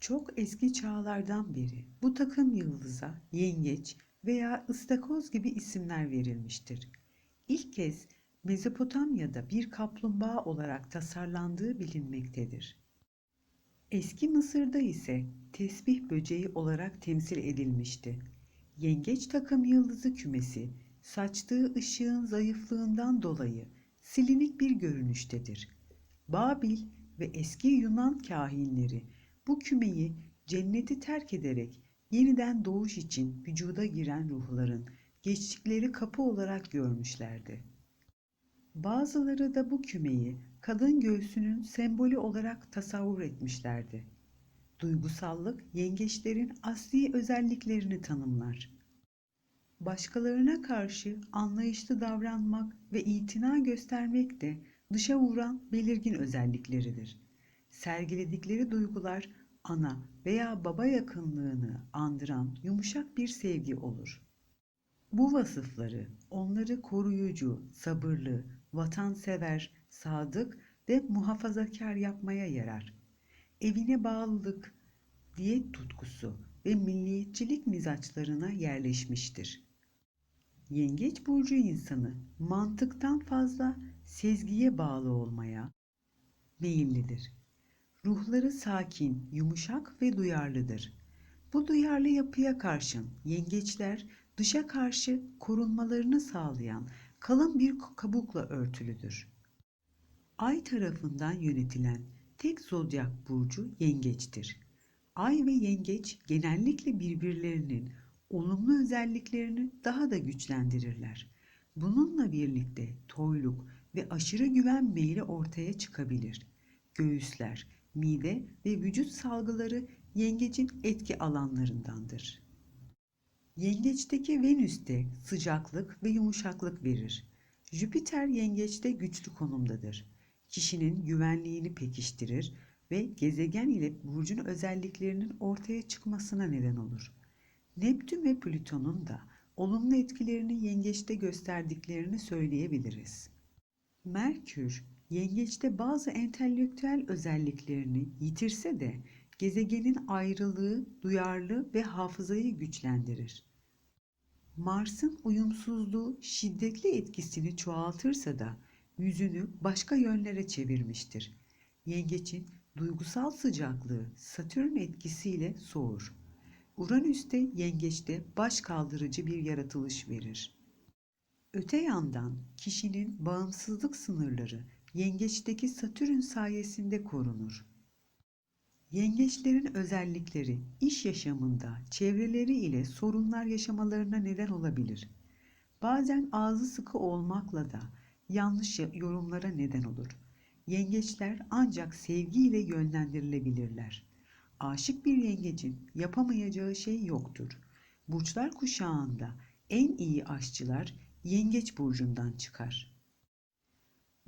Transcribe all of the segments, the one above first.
Çok eski çağlardan beri bu takım yıldıza yengeç veya ıstakoz gibi isimler verilmiştir. İlk kez Mezopotamya'da bir kaplumbağa olarak tasarlandığı bilinmektedir. Eski Mısır'da ise tesbih böceği olarak temsil edilmişti. Yengeç takım yıldızı kümesi saçtığı ışığın zayıflığından dolayı silinik bir görünüştedir. Babil ve eski Yunan kahinleri bu kümeyi cenneti terk ederek yeniden doğuş için vücuda giren ruhların geçtikleri kapı olarak görmüşlerdi. Bazıları da bu kümeyi kadın göğsünün sembolü olarak tasavvur etmişlerdi. Duygusallık yengeçlerin asli özelliklerini tanımlar. Başkalarına karşı anlayışlı davranmak ve itina göstermek de dışa vuran belirgin özellikleridir. Sergiledikleri duygular ana veya baba yakınlığını andıran yumuşak bir sevgi olur. Bu vasıfları onları koruyucu, sabırlı, vatansever, sadık ve muhafazakar yapmaya yarar. Evine bağlılık, diyet tutkusu ve milliyetçilik mizaçlarına yerleşmiştir. Yengeç burcu insanı mantıktan fazla sezgiye bağlı olmaya meyillidir. Ruhları sakin, yumuşak ve duyarlıdır. Bu duyarlı yapıya karşın yengeçler dışa karşı korunmalarını sağlayan kalın bir kabukla örtülüdür. Ay tarafından yönetilen tek zodyak burcu yengeçtir. Ay ve yengeç genellikle birbirlerinin olumlu özelliklerini daha da güçlendirirler. Bununla birlikte toyluk ve aşırı güven meyli ortaya çıkabilir. Göğüsler, mide ve vücut salgıları yengecin etki alanlarındandır. Yengeçteki Venüs de sıcaklık ve yumuşaklık verir. Jüpiter yengeçte güçlü konumdadır. Kişinin güvenliğini pekiştirir ve gezegen ile burcun özelliklerinin ortaya çıkmasına neden olur. Neptün ve Plüton'un da olumlu etkilerini yengeçte gösterdiklerini söyleyebiliriz. Merkür, yengeçte bazı entelektüel özelliklerini yitirse de gezegenin ayrılığı, duyarlı ve hafızayı güçlendirir. Mars'ın uyumsuzluğu şiddetli etkisini çoğaltırsa da yüzünü başka yönlere çevirmiştir. Yengeçin duygusal sıcaklığı Satürn etkisiyle soğur. Uranüs'te yengeçte baş kaldırıcı bir yaratılış verir. Öte yandan kişinin bağımsızlık sınırları yengeçteki Satürn sayesinde korunur. Yengeçlerin özellikleri iş yaşamında çevreleri ile sorunlar yaşamalarına neden olabilir. Bazen ağzı sıkı olmakla da yanlış yorumlara neden olur. Yengeçler ancak sevgiyle yönlendirilebilirler. Aşık bir yengecin yapamayacağı şey yoktur. Burçlar kuşağında en iyi aşçılar yengeç burcundan çıkar.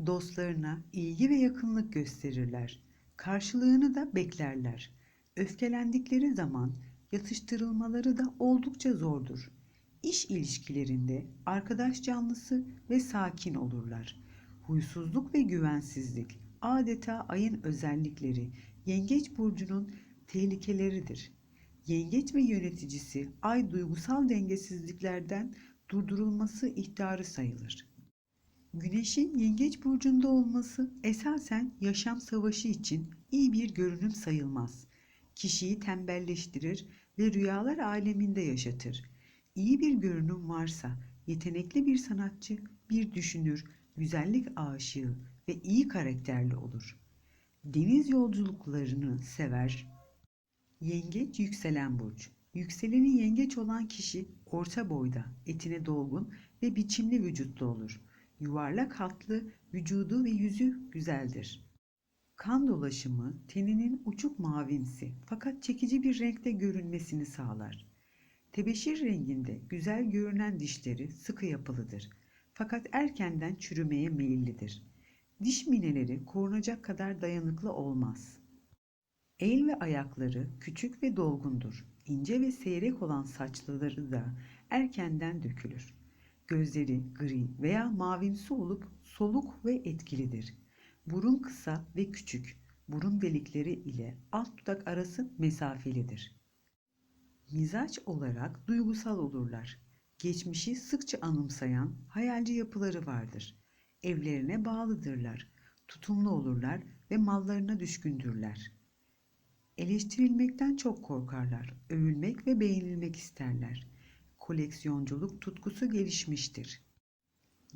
Dostlarına ilgi ve yakınlık gösterirler. Karşılığını da beklerler. Öfkelendikleri zaman yatıştırılmaları da oldukça zordur. İş ilişkilerinde arkadaş canlısı ve sakin olurlar. Huysuzluk ve güvensizlik adeta ayın özellikleri, yengeç burcunun tehlikeleridir. Yengeç ve yöneticisi ay duygusal dengesizliklerden durdurulması ihtarı sayılır. Güneşin yengeç burcunda olması esasen yaşam savaşı için iyi bir görünüm sayılmaz. Kişiyi tembelleştirir ve rüyalar aleminde yaşatır. İyi bir görünüm varsa yetenekli bir sanatçı, bir düşünür, güzellik aşığı ve iyi karakterli olur. Deniz yolculuklarını sever. Yengeç yükselen burç. Yükseleni yengeç olan kişi orta boyda, etine dolgun ve biçimli vücutlu olur. Yuvarlak hatlı, vücudu ve yüzü güzeldir. Kan dolaşımı teninin uçuk mavimsi fakat çekici bir renkte görünmesini sağlar. Tebeşir renginde güzel görünen dişleri sıkı yapılıdır. Fakat erkenden çürümeye meyillidir. Diş mineleri korunacak kadar dayanıklı olmaz. El ve ayakları küçük ve dolgundur. İnce ve seyrek olan saçları da erkenden dökülür. Gözleri gri veya mavimsi olup soluk ve etkilidir. Burun kısa ve küçük. Burun delikleri ile alt dudak arası mesafelidir. Mizaç olarak duygusal olurlar. Geçmişi sıkça anımsayan hayalci yapıları vardır. Evlerine bağlıdırlar. Tutumlu olurlar ve mallarına düşkündürler. Eleştirilmekten çok korkarlar. Övülmek ve beğenilmek isterler. Koleksiyonculuk tutkusu gelişmiştir.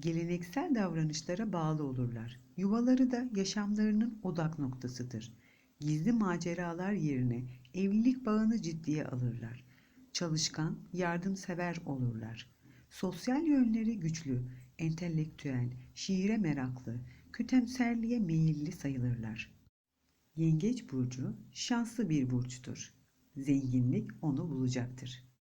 Geleneksel davranışlara bağlı olurlar. Yuvaları da yaşamlarının odak noktasıdır. Gizli maceralar yerine evlilik bağını ciddiye alırlar. Çalışkan, yardımsever olurlar. Sosyal yönleri güçlü, entelektüel, şiire meraklı, kütemserliğe meyilli sayılırlar. Yengeç burcu şanslı bir burçtur. Zenginlik onu bulacaktır.